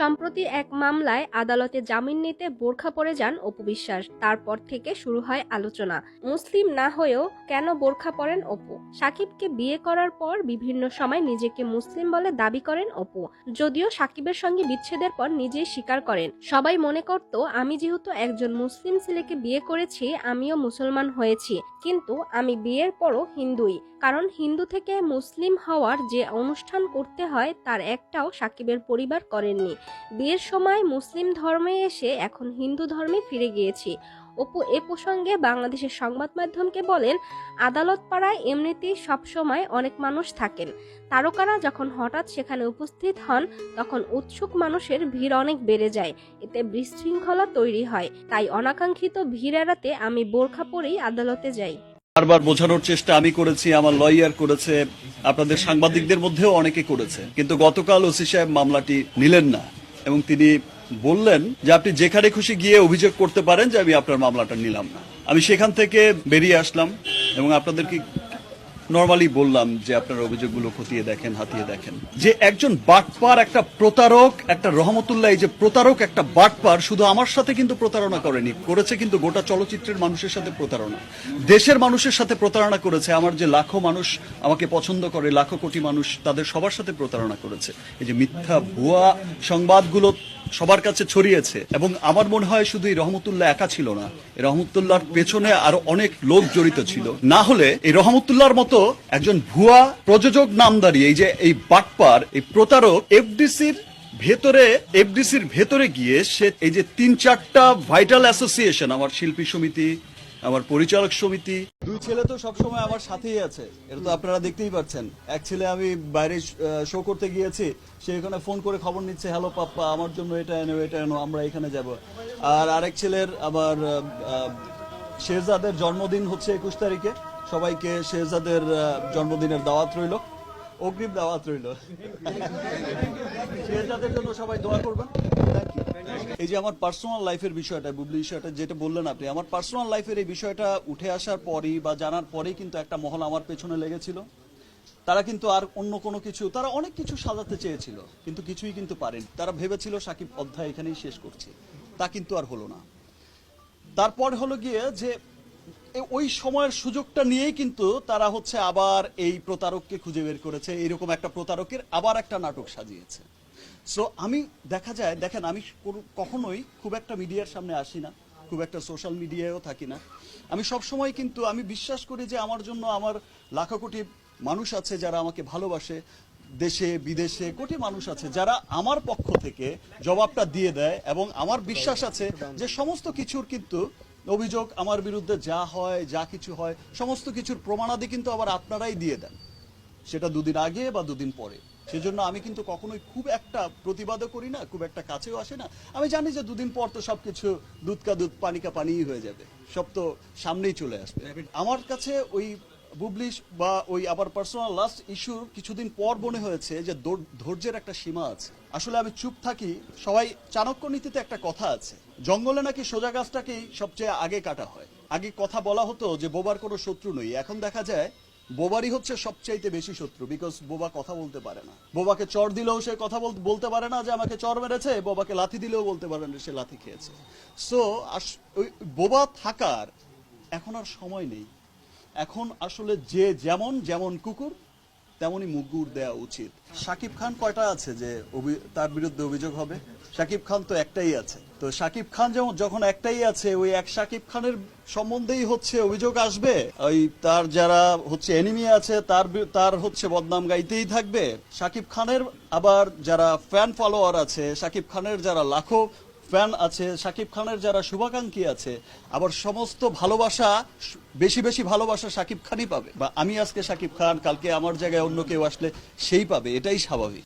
সম্প্রতি এক মামলায় আদালতে জামিন নিতে বোরখা পরে যান অপু বিশ্বাস। তারপর থেকে শুরু হয় আলোচনা। মুসলিম না হয়েও কেন বোরখা পরেন অপু? সাকিবকে বিয়ে করার পর বিভিন্ন সময় নিজেকে মুসলিম বলে দাবি করেন অপু। যদিও সাকিবের সঙ্গে বিচ্ছেদের পর নিজেই স্বীকার করেন। সবাই মনে করত, আমি যেহেতু একজন মুসলিম ছেলেকে বিয়ে করেছি, আমিও মুসলমান হয়েছি। কিন্তু আমি বিয়ের পরও হিন্দুই। কারণ হিন্দু থেকে মুসলিম হওয়ার যে অনুষ্ঠান করতে হয়, তার একটাও সাকিবের পরিবার করেননি। বিয়ের সময় মুসলিম ধর্মে এসে এখন হিন্দু ধর্মে ফিরে গিয়েছি। অপু এ প্রসঙ্গে বাংলাদেশের সংবাদ মাধ্যমকে বলেন আদালত পাড়ায় এমনিতেই সবসময় অনেক মানুষ থাকেন। তারকারা যখন হঠাৎ সেখানে উপস্থিত হন তখন উৎসুক মানুষের ভিড় অনেক বেড়ে যায়। এতে বিশৃঙ্খলা তৈরি হয়। তাই অনাকাঙ্ক্ষিত ভিড় এড়াতে আমি বোরখা পরেই আদালতে যাই। বারবার বোঝানোর চেষ্টা আমি করেছি আমার লয়ার করেছে আপনাদের সাংবাদিকদের মধ্যেও অনেকে করেছে। কিন্তু গতকাল ওসি সাহেব মামলাটি নিলেন না। এবং তিনি বললেন যে আপনি যেখানে খুশি গিয়ে অভিযোগ করতে পারেন যে আমি আপনার মামলাটা নিলাম না। আমি সেখান থেকে বেরিয়ে আসলাম এবং আপনাদেরকে নর্মালি বললাম যে আপনার অভিযোগগুলো খতিয়ে দেখেন, হাতিয়ে দেখেন। যে একজন বাটপার, একটা প্রতারক, একটা রহমতুল্লাহ যে প্রতারক, একটা বাটপার শুধু আমার সাথে কিন্তু প্রতারণা করেনি, করেছে কিন্তু গোটা চলচ্চিত্রের মানুষের সাথে প্রতারণা। দেশের মানুষের সাথে প্রতারণা করেছে, আমার যে লাখো মানুষ আমাকে পছন্দ করে, লাখো কোটি মানুষ তাদের সবার সাথে প্রতারণা করেছে। এই যে মিথ্যা ভুয়া সংবাদগুলো সবার কাছে ছড়িয়েছে এবং আমার মনে হয় শুধু এই রহমতুল্লাহ একা ছিল না, এই রহমতুল্লাহর পেছনে আরও অনেক লোক জড়িত ছিল। না হলে এই রহমতুল্লাহর মতো একজন ভুয়া প্রযোজক নামদারি, এই যে এই বাটপার, এই প্রতারক, এফডিসির ভেতরে এফডিসির ভেতরে গিয়ে সে এই যে তিন চারটা ভাইটাল অ্যাসোসিয়েশন, আমার শিল্পী সমিতি আমার পরিচালক সমিতি। দুই ছেলে তো সবসময় আমার সাথেই আছে। এটা তো আপনারা দেখতেই পাচ্ছেন। এক ছেলে আমি বাইরে শো করতে গিয়েছি, সে এখানে ফোন করে খবর নিচ্ছে হ্যালো পাপ্পা, আমার জন্য এটা এনো এটা এনো আমরা এখানে যাব। আর আরেক ছেলের আবার শেহজাদের জন্মদিন হচ্ছে একুশ তারিখে। সবাইকে শেহজাদের জন্মদিনের দাওয়াত রইল। অগ্রিম দাওয়াত রইল। শেহজাদের জন্য সবাই দোয়া করবেন. এই যে আমার পার্সোনাল লাইফের বিষয়টা, বুবলি বিষয়টা যেটা বললেন আপনি, আমার পার্সোনাল লাইফের এই বিষয়টা উঠে আসার পরই বা জানার পরেই কিন্তু একটা মহল আমার পেছনে লেগেছিল। তারা কিন্তু আর অন্য কোনো কিছু, তারা অনেক কিছু সাজাতে চেয়েছিল, কিন্তু কিছুই কিন্তু পারেন। তারা ভেবেছিল সাকিব অধ্যায় এখানেই শেষ করছে। তা কিন্তু আর হলো না। তারপর হলো গিয়ে যে ওই সময়ের সুযোগটা নিয়েই কিন্তু তারা হচ্ছে আবার এই প্রতারককে খুঁজে বের করেছে এইরকম একটা প্রতারকের আবার একটা নাটক সাজিয়েছে। সো আমি দেখা যায়, দেখেন, আমি কখনোই খুব একটা মিডিয়ার সামনে আসি না, খুব একটা সোশ্যাল মিডিয়ায়ও থাকি না। আমি সব সময় কিন্তু, আমি বিশ্বাস করি যে আমার জন্য আমার লাখো কোটি মানুষ আছে যারা আমাকে ভালোবাসে, দেশে, বিদেশে কোটি মানুষ আছে যারা আমার পক্ষ থেকে জবাবটা দিয়ে দেয় এবং আমার বিশ্বাস আছে যে সমস্ত কিছুর কিন্তু অভিযোগ আমার বিরুদ্ধে যা হয়, যা কিছু হয়, সমস্ত কিছুর প্রমাণাদি কিন্তু আবার আপনারাই দিয়ে দেন। সেটা দুদিন আগে বা দুদিন পরে। সেজন্য আমি কিন্তু কখনোই খুব একটা প্রতিবাদও করি না, খুব একটা কাছেও আসে না। আমি জানি যে দুদিন পর তো সবকিছু দুধ কা দুধ পানি কা পানিই হয়ে যাবে। সব তো সামনেই চলে আসবে। আমার কাছে ওই বুবলিশ বা ওই আবার পার্সোনাল লাস্ট ইস্যু কিছুদিন পর মনে হয়েছে যে ধৈর্যের একটা সীমা আছে। আসলে আমি চুপ থাকি, সবাই চাণক্য নীতিতে একটা কথা আছে। জঙ্গলে নাকি সোজা গাছটাকেই সবচেয়ে আগে কাটা হয়। আগে কথা বলা হতো যে বোবার কোনো শত্রু নই। এখন দেখা যায় বোবারই হচ্ছে সবচাইতে বেশি শত্রু বিকজ বোবা কথা বলতে পারে না। বোবাকে চর দিলেও সে কথা বল- বলতে পারে না যে আমাকে চর মেরেছে, বোবাকে লাথি দিলেও বলতে পারে না সে লাথি খেয়েছে। সো ওই বোবা থাকার এখন আর সময় নেই। এখন আসলে যে যেমন যেমন কুকুর, তেমনই মুগুর দেওয়া উচিত। সাকিব খান কয়টা আছে যে তার বিরুদ্ধে অভিযোগ হবে? সাকিব খান তো একটাই আছে। তো সাকিব খান যেমন যখন একটাই আছে, ওই এক সাকিব খানের সম্বন্ধেই হচ্ছে অভিযোগ আসবে। ওই তার যারা হচ্ছে এনিমি আছে, তার তার হচ্ছে বদনাম গাইতেই থাকবে। সাকিব খানের আবার যারা ফ্যান ফলোয়ার আছে, সাকিব খানের যারা লাখো ফ্যান আছে, সাকিব খানের যারা শুভাকাঙ্ক্ষী আছে, আবার সমস্ত ভালোবাসা, বেশি বেশি ভালোবাসা সাকিব খানই পাবে। বা আমি আজকে সাকিব খান, কালকে আমার জায়গায় অন্য কেউ আসলে সেই পাবে, এটাই স্বাভাবিক।